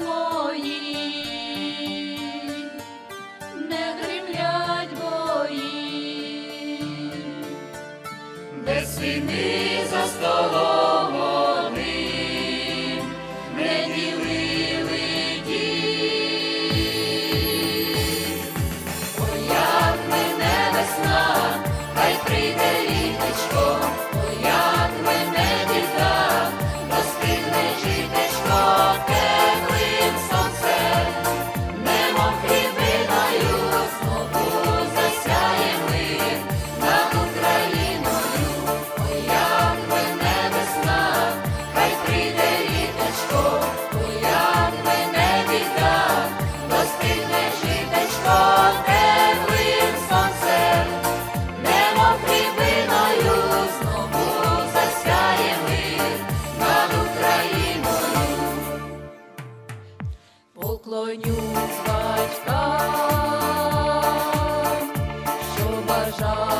мої, не гримлять бої, де сини за столом Уклонюсь батькам, що бажав.